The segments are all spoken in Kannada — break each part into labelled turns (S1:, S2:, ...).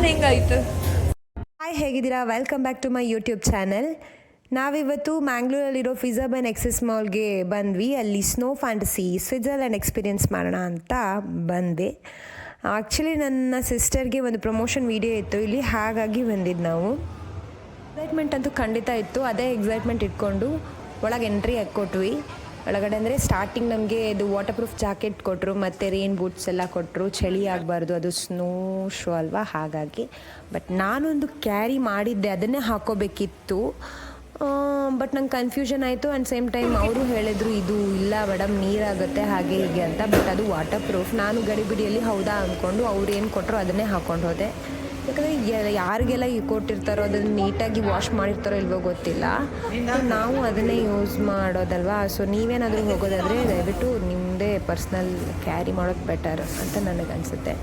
S1: ಪ್ಲ್ಯಾನ್ ಹೆಂಗಾಯ್ತು?
S2: ಹಾಯ್, ಹೇಗಿದ್ದೀರಾ? Welcome back to my YouTube channel ನಾವಿವತ್ತು ಮ್ಯಾಂಗ್ಳೂರಲ್ಲಿರೋ ಫಿಸರ್ಬನ್ ಎಕ್ಸೆಸ್ ಮಾಲ್ಗೆ ಬಂದ್ವಿ. ಅಲ್ಲಿ ಸ್ನೋ ಫ್ಯಾಂಟಸಿ ಸ್ವಿಟ್ಜರ್ಲ್ಯಾಂಡ್ ಎಕ್ಸ್ಪೀರಿಯನ್ಸ್ ಮಾಡೋಣ ಅಂತ ಬಂದೆ. ಆ್ಯಕ್ಚುಲಿ ನನ್ನ ಸಿಸ್ಟರ್ಗೆ ಒಂದು ಪ್ರಮೋಷನ್ ವೀಡಿಯೋ ಇತ್ತು. ಇಲ್ಲಿ ಹಾಗಾಗಿ ಬಂದಿದ್ದು ನಾವು. ಎಕ್ಸೈಟ್ಮೆಂಟ್ ಅಂತೂ ಖಂಡಿತ ಇತ್ತು. ಅದೇ ಎಕ್ಸೈಟ್ಮೆಂಟ್ ಇಟ್ಕೊಂಡು ಒಳಗೆ ಎಂಟ್ರಿ ಕೊಟ್ವಿ ಒಳಗಡೆ ಅಂದರೆ ಸ್ಟಾರ್ಟಿಂಗ್ ನಮಗೆ ಇದು ವಾಟರ್ ಪ್ರೂಫ್ ಜಾಕೆಟ್ ಕೊಟ್ಟರು ಮತ್ತು ರೇನ್ ಬೂಟ್ಸ್ ಎಲ್ಲ ಕೊಟ್ಟರು ಚಳಿ ಆಗಬಾರ್ದು, ಅದು ಸ್ನೋ ಶೂ ಅಲ್ವಾ? ಹಾಗಾಗಿ. ಬಟ್ ನಾನೊಂದು ಕ್ಯಾರಿ ಮಾಡಿದ್ದೆ, ಅದನ್ನೇ ಹಾಕೋಬೇಕಿತ್ತು. ಬಟ್ ನಂಗೆ ಕನ್ಫ್ಯೂಷನ್ ಆಯಿತು ಆ್ಯಂಡ್ ಸೇಮ್ ಟೈಮ್ ಅವರು ಹೇಳಿದ್ರು, ಇದು ಇಲ್ಲ ಮೇಡಮ್ ನೀರಾಗುತ್ತೆ, ಹಾಗೆ ಹೀಗೆ ಅಂತ. ಬಟ್ ಅದು ವಾಟರ್ ಪ್ರೂಫ್ ನಾನು ಗಡಿಬಿಡಿಯಲ್ಲಿ ಹೌದಾ ಅಂದ್ಕೊಂಡು ಅವ್ರು ಏನು ಕೊಟ್ಟರು ಅದನ್ನೇ ಹಾಕ್ಕೊಂಡು ಹೋದೆ. ಯಾಕಂದರೆ ಯಾರಿಗೆಲ್ಲ ಈ ಕೊಟ್ಟಿರ್ತಾರೋ ಅದನ್ನು ನೀಟಾಗಿ ವಾಶ್ ಮಾಡಿರ್ತಾರೋ ಇಲ್ವೋ ಗೊತ್ತಿಲ್ಲ. ನಾವು ಅದನ್ನೇ ಯೂಸ್ ಮಾಡೋದಲ್ವಾ? ಸೊ ನೀವೇನಾದರೂ ಹೋಗೋದಾದರೆ ದಯವಿಟ್ಟು ನಿಮ್ಮದೇ ಪರ್ಸ್ನಲ್ ಕ್ಯಾರಿ ಮಾಡೋದು ಬೆಟರ್ ಅಂತ ನನಗೆ ಅನಿಸುತ್ತೆ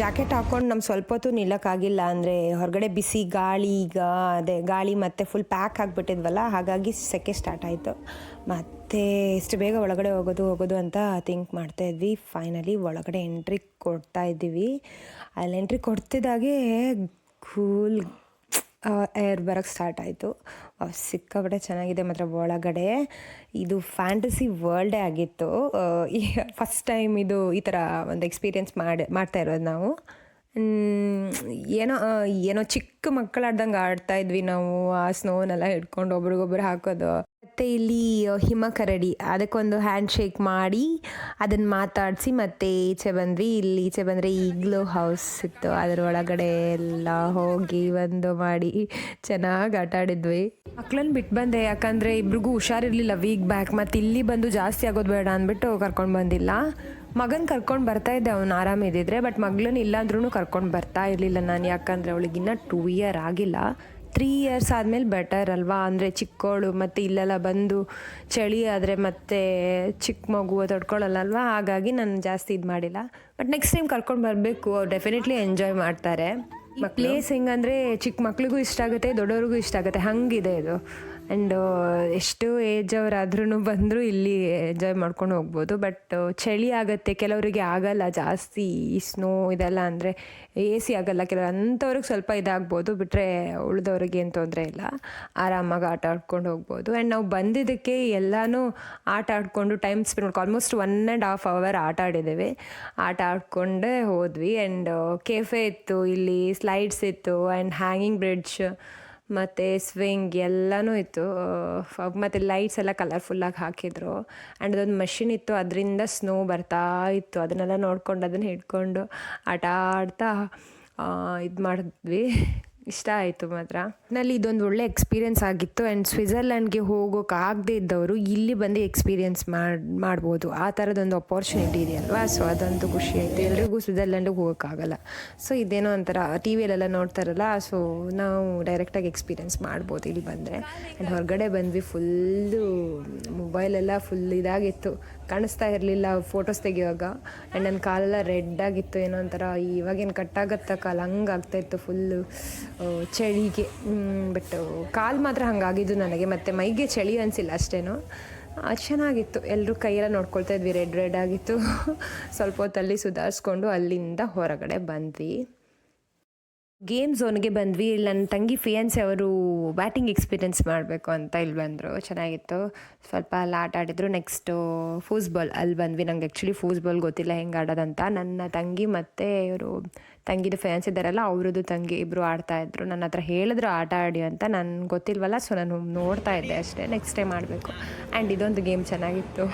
S2: ಜಾಕೆಟ್ ಹಾಕೊಂಡು ನಮ್ಗೆ ಸ್ವಲ್ಪ ಹೊತ್ತು ನಿಲ್ಲಕ್ಕಾಗಿಲ್ಲ ಅಂದರೆ ಹೊರಗಡೆ ಬಿಸಿ ಗಾಳಿ ಈಗ, ಅದೇ ಗಾಳಿ ಮತ್ತೆ ಫುಲ್ ಪ್ಯಾಕ್ ಆಗಿಬಿಟ್ಟಿದ್ವಲ್ಲ, ಹಾಗಾಗಿ ಸೆಕೆ ಸ್ಟಾರ್ಟ್ ಆಯಿತು. ಮತ್ತು ಎಷ್ಟು ಬೇಗ ಒಳಗಡೆ ಹೋಗೋದು ಹೋಗೋದು ಅಂತ ಥಿಂಕ್ ಮಾಡ್ತಾ ಇದ್ವಿ. ಫೈನಲಿ ಒಳಗಡೆ ಎಂಟ್ರಿ ಕೊಡ್ತಾ ಇದ್ದೀವಿ. ಅಲ್ಲಿ ಎಂಟ್ರಿ ಕೊಡ್ತಿದ್ದಾಗೆ ಕೂಲ್ ಏರ್ ಬರೋಕ್ಕೆ ಸ್ಟಾರ್ಟ್ ಆಯಿತು. ಸಿಕ್ಕಾಪಟ್ಟೆ ಚೆನ್ನಾಗಿದೆ ಮಾತ್ರ ಒಳಗಡೆ. ಇದು ಫ್ಯಾಂಟಸಿ ವರ್ಲ್ಡೇ ಆಗಿತ್ತು. ಫಸ್ಟ್ ಟೈಮ್ ಇದು ಈ ಥರ ಒಂದು ಎಕ್ಸ್ಪೀರಿಯೆನ್ಸ್ ಮಾಡಿ, ಮಾಡ್ತಾ ಇರೋದು ನಾವು. ಏನೋ ಏನೋ ಚಿಕ್ಕ ಮಕ್ಕಳು ಆಡ್ದಂಗೆ ಆಡ್ತಾ ಇದ್ವಿ ನಾವು. ಆ ಸ್ನೋನೆಲ್ಲ ಹಿಡ್ಕೊಂಡು ಒಬ್ರಿಗೊಬ್ರು ಹಾಕೋದು. ಮತ್ತು ಇಲ್ಲಿ ಹಿಮ ಕರಡಿ. ಅದಕ್ಕೊಂದು ಹ್ಯಾಂಡ್ ಶೇಕ್ ಮಾಡಿ ಅದನ್ನು ಮಾತಾಡಿಸಿ ಮತ್ತೆ ಈಚೆ ಬಂದ್ವಿ. ಇಲ್ಲಿ ಈಚೆ ಬಂದರೆ ಈಗಲೂ ಹೌಸ್ ಇತ್ತು. ಅದರ ಒಳಗಡೆ ಎಲ್ಲ ಹೋಗಿ ಒಂದು ಮಾಡಿ ಚೆನ್ನಾಗಿ ಆಟ ಆಡಿದ್ವಿ. ಮಕ್ಳನ್ನ ಬಿಟ್ಟು ಬಂದೆ. ಯಾಕಂದರೆ ಇಬ್ರಿಗೂ ಹುಷಾರಿರಲಿಲ್ಲ ವೀಕ್ ಬ್ಯಾಕ್ ಮತ್ತು ಇಲ್ಲಿ ಬಂದು ಜಾಸ್ತಿ ಆಗೋದು ಬೇಡ ಅಂದ್ಬಿಟ್ಟು ಕರ್ಕೊಂಡು ಬಂದಿಲ್ಲ. ಮಗನ ಕರ್ಕೊಂಡು ಬರ್ತಾ ಇದ್ದೆ. ಅವ್ನು ಆರಾಮಿದ್ದಿದ್ರೆ ಬಟ್ ಮಗಳನ್ನ ಇಲ್ಲಾಂದ್ರೂ ಕರ್ಕೊಂಡು ಬರ್ತಾ ಇರಲಿಲ್ಲ ನಾನು. ಯಾಕಂದರೆ ಅವಳಿಗಿನ್ನ ಟೂ ಇಯರ್ ಆಗಿಲ್ಲ. ತ್ರೀ ಇಯರ್ಸ್ ಆದಮೇಲೆ ಬೆಟರ್ ಅಲ್ವಾ? ಅಂದರೆ ಚಿಕ್ಕವಳು ಮತ್ತು ಇಲ್ಲೆಲ್ಲ ಬಂದು ಚಳಿ ಆದರೆ ಮತ್ತೆ ಚಿಕ್ಕ ಮಗು ತಡ್ಕೊಳ್ಳಲ್ಲ ಅಲ್ವಾ ಹಾಗಾಗಿ ನಾನು ಜಾಸ್ತಿ ಇದು ಮಾಡಿಲ್ಲ. ಬಟ್ ನೆಕ್ಸ್ಟ್ ಟೈಮ್ ಕರ್ಕೊಂಡು ಬರಬೇಕು. ಅವ್ರು ಡೆಫಿನೆಟ್ಲಿ ಎಂಜಾಯ್ ಮಾಡ್ತಾರೆ. ಪ್ಲೇಸ್ ಹೆಂಗಂದರೆ ಚಿಕ್ಕ ಮಕ್ಳಿಗೂ ಇಷ್ಟ ಆಗುತ್ತೆ ದೊಡ್ಡವ್ರಿಗೂ ಇಷ್ಟ ಆಗುತ್ತೆ. ಹಂಗಿದೆ ಇದು. ಆ್ಯಂಡ್ ಎಷ್ಟು ಏಜ್ ಅವರಾದ್ರೂ ಬಂದರೂ ಇಲ್ಲಿ ಎಂಜಾಯ್ ಮಾಡ್ಕೊಂಡು ಹೋಗ್ಬೋದು. ಬಟ್ ಚಳಿ ಆಗುತ್ತೆ, ಕೆಲವರಿಗೆ ಆಗಲ್ಲ. ಜಾಸ್ತಿ ಈ ಸ್ನೋ ಇದೆಲ್ಲ ಅಂದರೆ ಎ ಸಿ ಆಗಲ್ಲ. ಕೆಲವರು ಅಂಥವ್ರಿಗೆ ಸ್ವಲ್ಪ ಇದಾಗ್ಬೋದು. ಬಿಟ್ಟರೆ ಉಳಿದವ್ರಿಗೆ ಏನು ತೊಂದರೆ ಇಲ್ಲ. ಆರಾಮಾಗಿ ಆಟ ಆಡ್ಕೊಂಡು ಹೋಗ್ಬೋದು. ಆ್ಯಂಡ್ ನಾವು ಬಂದಿದ್ದಕ್ಕೆ ಎಲ್ಲನೂ ಆಟ ಆಡಿಕೊಂಡು ಟೈಮ್ ಸ್ಪೆಂಡ್ ಮಾಡ್ಕೊ almost one and half hour ಆಟ ಆಡಿದ್ದೇವೆ. ಆಟ ಆಡಿಕೊಂಡೇ ಹೋದ್ವಿ. ಆ್ಯಂಡ್ ಕೆಫೆ ಇತ್ತು, ಇಲ್ಲಿ ಸ್ಲೈಡ್ಸ್ ಇತ್ತು ಆ್ಯಂಡ್ ಹ್ಯಾಂಗಿಂಗ್ ಬ್ರಿಡ್ಜ್ ಮತ್ತು ಸ್ವಿಂಗ್ ಎಲ್ಲನೂ ಇತ್ತು. ಮತ್ತು ಲೈಟ್ಸ್ ಎಲ್ಲ ಕಲರ್ಫುಲ್ಲಾಗಿ ಹಾಕಿದರು. ಆ್ಯಂಡ್ ಅದೊಂದು ಮಷಿನ್ ಇತ್ತು. ಅದರಿಂದ ಸ್ನೋ ಬರ್ತಾ ಇತ್ತು. ಅದನ್ನೆಲ್ಲ ನೋಡ್ಕೊಂಡು, ಅದನ್ನು ಹಿಡ್ಕೊಂಡು ಆಟ ಆಡ್ತಾ ಇದು ಮಾಡಿದ್ವಿ. ಇಷ್ಟ ಆಯಿತು ಮಾತ್ರ. ನಲ್ಲಿ ಇದೊಂದು ಒಳ್ಳೆ ಎಕ್ಸ್ಪೀರಿಯೆನ್ಸ್ ಆಗಿತ್ತು ಆ್ಯಂಡ್ ಸ್ವಿಟ್ಜರ್ಲ್ಯಾಂಡ್ಗೆ ಹೋಗೋಕೆ ಆಗದೆ ಇದ್ದವರು ಇಲ್ಲಿ ಬಂದು ಎಕ್ಸ್ಪೀರಿಯೆನ್ಸ್ ಮಾಡಿ, ಮಾಡ್ಬೋದು. ಆ ಥರದೊಂದು ಅಪಾರ್ಚುನಿಟಿ ಇದೆಯಲ್ವಾ ಸೊ ಅದೊಂದು ಖುಷಿ ಆಯಿತು. ಎಲ್ರಿಗೂ ಸ್ವಿಟ್ಜರ್ಲ್ಯಾಂಡಿಗೆ ಹೋಗೋಕ್ಕಾಗಲ್ಲ ಸೊ ಇದೇನೋ ಒಂಥರ ಟಿ ವಿಯಲ್ಲೆಲ್ಲ ನೋಡ್ತಾರಲ್ಲ ಸೊ ನಾವು ಡೈರೆಕ್ಟಾಗಿ ಎಕ್ಸ್ಪೀರಿಯೆನ್ಸ್ ಮಾಡ್ಬೋದು ಇಲ್ಲಿ ಬಂದರೆ. ಆ್ಯಂಡ್ ಹೊರಗಡೆ ಬಂದ್ವಿ ಫುಲ್ಲು ಮೊಬೈಲೆಲ್ಲ ಫುಲ್ ಇದಾಗಿತ್ತು. ಕಾಣಿಸ್ತಾ ಇರಲಿಲ್ಲ ಫೋಟೋಸ್ ತೆಗಿಯುವಾಗ. ಆ್ಯಂಡ್ ನನ್ನ ಕಾಲೆಲ್ಲ ರೆಡ್ ಆಗಿತ್ತು. ಏನೋ ಒಂಥರ ಇವಾಗೇನು ಕಟ್ಟಾಗತ್ತ ಕಾಲು ಹಂಗೆ ಆಗ್ತಾಯಿತ್ತು ಫುಲ್ಲು ಚಳಿಗೆ ಬಟ್ ಕಾಲು ಮಾತ್ರ ಹಂಗಾಗಿದ್ದು ನನಗೆ, ಮತ್ತು ಮೈಗೆ ಚಳಿ ಅನಿಸಿಲ್ಲ ಅಷ್ಟೇನು. ಚೆನ್ನಾಗಿತ್ತು. ಎಲ್ಲರೂ ಕೈಯೆಲ್ಲ ನೋಡ್ಕೊಳ್ತಾ ಇದ್ವಿ. ರೆಡ್ ರೆಡ್ ಆಗಿತ್ತು. ಸ್ವಲ್ಪ ಹೊತ್ತಲ್ಲಿ ಸುಧಾರಿಸ್ಕೊಂಡು ಅಲ್ಲಿಂದ ಹೊರಗಡೆ ಬಂದ್ವಿ. ಗೇಮ್ ಝೋನ್ಗೆ ಬಂದ್ವಿ. ಇಲ್ಲಿ ನನ್ನ ತಂಗಿ ಫಿಯನ್ಸಿ ಅವರು ಬ್ಯಾಟಿಂಗ್ ಎಕ್ಸ್ಪೀರಿಯನ್ಸ್ ಮಾಡಬೇಕು ಅಂತ ಇಲ್ಲಿ ಬಂದರು. ಚೆನ್ನಾಗಿತ್ತು. ಸ್ವಲ್ಪ ಅಲ್ಲಿ ಆಟ ಆಡಿದ್ರು. ನೆಕ್ಸ್ಟು ಫೂಸ್ಬಾಲ್ ಅಲ್ಲಿ ಬಂದ್ವಿ. ನಂಗೆ ಆ್ಯಕ್ಚುಲಿ ಫೂಸ್ಬಾಲ್ ಗೊತ್ತಿಲ್ಲ ಹೆಂಗೆ ಆಡೋದಂತ. ನನ್ನ ತಂಗಿ ಮತ್ತು ಇವರು ತಂಗಿದು ಫ್ಯಾನ್ಸ್ ಇದ್ದಾರಲ್ಲ, ಅವ್ರದ್ದು ತಂಗಿ ಇಬ್ಬರು ಆಡ್ತಾಯಿದ್ರು ನನ್ನ ಹತ್ರ ಹೇಳಿದ್ರು ಆಟ ಆಡಿ ಅಂತ. ನನ್ಗೆ ಗೊತ್ತಿಲ್ವಲ್ಲ, ಸೊ ನಾನು ನೋಡ್ತಾ ಇದ್ದೆ ಅಷ್ಟೇ. ನೆಕ್ಸ್ಟ್ ಟೈಮ್ ಮಾಡಬೇಕು. ಆ್ಯಂಡ್ ಇದೊಂದು ಗೇಮ್ ಚೆನ್ನಾಗಿತ್ತು.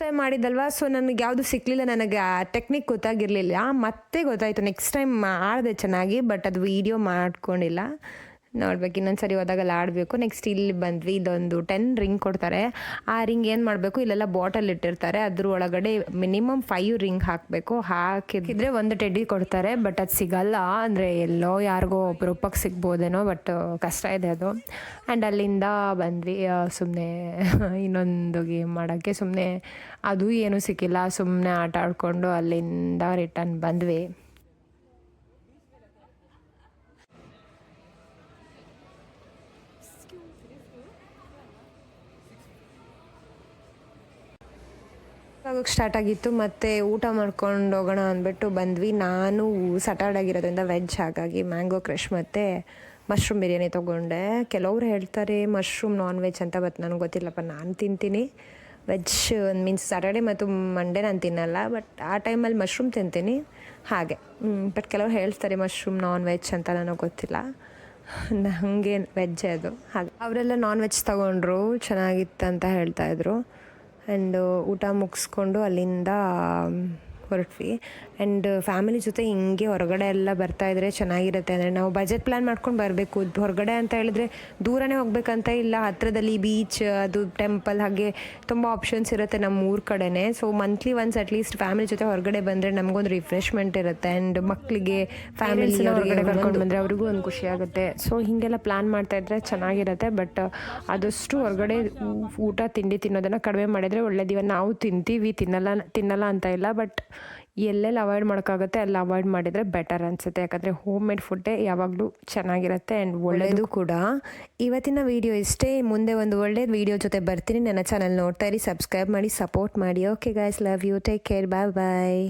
S2: ಟೈಮ್ ಮಾಡಿದ್ದಲ್ವಾ? ಸೊ ನನಗೆ ಯಾವುದು ಸಿಕ್ಕಲಿಲ್ಲ ನನಗೆ ಆ ಟೆಕ್ನಿಕ್ ಗೊತ್ತಾಗಿರಲಿಲ್ಲ. ಮತ್ತೆ ಗೊತ್ತಾಯಿತು. ನೆಕ್ಸ್ಟ್ ಟೈಮ್ ಮಾಡಿದೆ ಚೆನ್ನಾಗಿ ಬಟ್ ಅದು ವೀಡಿಯೋ ಮಾಡ್ಕೊಂಡಿಲ್ಲ. ನೋಡ್ಬೇಕು ಇನ್ನೊಂದು ಸರಿ ಹೋದಾಗಲ್ಲ ಆಡಬೇಕು. ನೆಕ್ಸ್ಟ್ ಇಲ್ಲಿ ಬಂದ್ವಿ, ಇದೊಂದು ಟೆನ್ ರಿಂಗ್ ಕೊಡ್ತಾರೆ. ಆ ರಿಂಗ್ ಏನು ಮಾಡಬೇಕು, ಇಲ್ಲೆಲ್ಲ ಬಾಟಲ್ ಇಟ್ಟಿರ್ತಾರೆ. ಅದ್ರ ಒಳಗಡೆ ಮಿನಿಮಮ್ ಫೈವ್ ರಿಂಗ್ ಹಾಕಬೇಕು. ಹಾಕಿದ್ರೆ ಒಂದು ಟೆಡ್ಡಿ ಕೊಡ್ತಾರೆ ಬಟ್ ಅದು ಸಿಗಲ್ಲ. ಅಂದರೆ ಎಲ್ಲೋ ಯಾರಿಗೋ ಒಬ್ಬರೊಪ್ಪಕ್ಕೆ ಸಿಗ್ಬೋದೇನೋ ಬಟ್ ಕಷ್ಟ ಇದೆ ಅದು. ಆ್ಯಂಡ್ ಅಲ್ಲಿಂದ ಬಂದ್ವಿ ಸುಮ್ಮನೆ ಇನ್ನೊಂದು ಗೇಮ್ ಮಾಡೋಕ್ಕೆ. ಸುಮ್ಮನೆ ಅದು ಏನೂ ಸಿಕ್ಕಿಲ್ಲ ಸುಮ್ಮನೆ ಆಟ ಆಡಿಕೊಂಡು ಅಲ್ಲಿಂದ ರಿಟರ್ನ್ ಬಂದ್ವಿ. ಆಗೋಕ್ಕೆ ಸ್ಟಾರ್ಟ್ ಆಗಿತ್ತು, ಮತ್ತು ಊಟ ಮಾಡ್ಕೊಂಡು ಹೋಗೋಣ ಅಂದ್ಬಿಟ್ಟು ಬಂದ್ವಿ. ನಾನು ಆಗಿರೋದ್ರಿಂದ ವೆಜ್ ಹಾಗಾಗಿ ಮ್ಯಾಂಗೋ ಕ್ರಶ್ ಮತ್ತು ಮಶ್ರೂಮ್ ಬಿರಿಯಾನಿ ತೊಗೊಂಡೆ. ಕೆಲವರು ಹೇಳ್ತಾರೆ ಮಶ್ರೂಮ್ ನಾನ್ ವೆಜ್ ಅಂತ ಬಟ್ ನನಗೆ ಗೊತ್ತಿಲ್ಲಪ್ಪ, ನಾನು ತಿಂತೀನಿ. ವೆಜ್ ಮೀನ್ಸ್ ಸ್ಯಾಟರ್ಡೆ ಮತ್ತು ಮಂಡೇ ನಾನು ತಿನ್ನಲ್ಲ ಬಟ್ ಆ ಟೈಮಲ್ಲಿ ಮಶ್ರೂಮ್ ತಿಂತೀನಿ. ಹಾಗೆ. ಬಟ್ ಕೆಲವ್ರು ಹೇಳ್ತಾರೆ ಮಶ್ರೂಮ್ ನಾನ್ ವೆಜ್ ಅಂತ, ನನಗೆ ಗೊತ್ತಿಲ್ಲ. ನನಗೆ ವೆಜ್ ಅದು. ಹಾಗೆ. ಅವರೆಲ್ಲ ನಾನ್ ವೆಜ್ ತೊಗೊಂಡ್ರು ಚೆನ್ನಾಗಿತ್ತು ಅಂತ ಹೇಳ್ತಾಯಿದ್ರು ಆ್ಯಂಡ್ ಊಟ ಮುಗಿಸ್ಕೊಂಡು ಅಲ್ಲಿಂದ ಹೊರಟ್ವಿ ಆ್ಯಂಡ್ ಫ್ಯಾಮಿಲಿ ಜೊತೆ ಹಿಂಗೆ ಹೊರಗಡೆ ಎಲ್ಲ ಬರ್ತಾಯಿದ್ರೆ ಚೆನ್ನಾಗಿರುತ್ತೆ. ಅಂದರೆ ನಾವು ಬಜೆಟ್ ಪ್ಲ್ಯಾನ್ ಮಾಡ್ಕೊಂಡು ಬರಬೇಕು. ಹೊರಗಡೆ ಅಂತ ಹೇಳಿದ್ರೆ ದೂರನೇ ಹೋಗ್ಬೇಕಂತ ಇಲ್ಲ. ಹತ್ರದಲ್ಲಿ ಬೀಚ್ ಅದು ಟೆಂಪಲ್ ಹಾಗೆ ತುಂಬ ಆಪ್ಷನ್ಸ್ ಇರುತ್ತೆ ನಮ್ಮ ಊರ ಕಡೆನೇ. So monthly once at least family ಜೊತೆ ಹೊರಗಡೆ ಬಂದರೆ ನಮಗೊಂದು ರಿಫ್ರೆಶ್ಮೆಂಟ್ ಇರುತ್ತೆ. ಆ್ಯಂಡ್ ಮಕ್ಕಳಿಗೆ ಫ್ಯಾಮಿಲಿ ಹೊರಗಡೆ ಕರ್ಕೊಂಡು ಬಂದರೆ ಅವ್ರಿಗೂ ಒಂದು ಖುಷಿ ಆಗುತ್ತೆ. ಸೊ ಹೀಗೆಲ್ಲ ಪ್ಲ್ಯಾನ್ ಮಾಡ್ತಾ ಇದ್ರೆ ಚೆನ್ನಾಗಿರುತ್ತೆ. ಬಟ್ ಆದಷ್ಟು ಹೊರಗಡೆ ಊಟ ತಿಂಡಿ ತಿನ್ನೋದನ್ನು ಕಡಿಮೆ ಮಾಡಿದರೆ ಒಳ್ಳೇದು ಇವಾಗ ನಾವು ತಿಂತೀವಿ. ತಿನ್ನಲ್ಲ ತಿನ್ನಲ್ಲ ಅಂತ ಇಲ್ಲ. ಬಟ್ ಎಲ್ಲೆಲ್ಲಿ ಅವಾಯ್ಡ್ ಮಾಡೋಕ್ಕಾಗುತ್ತೆ ಅಲ್ಲಿ ಅವಾಯ್ಡ್ ಮಾಡಿದರೆ ಬೆಟರ್ ಅನಿಸುತ್ತೆ. ಯಾಕಂದರೆ ಹೋಮ್ ಮೇಡ್ ಫುಡ್ಡೇ ಯಾವಾಗಲೂ ಚೆನ್ನಾಗಿರುತ್ತೆ ಆ್ಯಂಡ್ ಒಳ್ಳೆಯದು ಕೂಡ. ಇವತ್ತಿನ ವಿಡಿಯೋ ಇಷ್ಟೇ. ಮುಂದೆ ಒಂದು ಒಳ್ಳೆಯ ವಿಡಿಯೋ ಜೊತೆ ಬರ್ತೀನಿ. ನನ್ನ ಚಾನಲ್ ನೋಡ್ತಾ ಇರಿ ಸಬ್ಸ್ಕ್ರೈಬ್ ಮಾಡಿ ಸಪೋರ್ಟ್ ಮಾಡಿ. Okay guys love you take care bye bye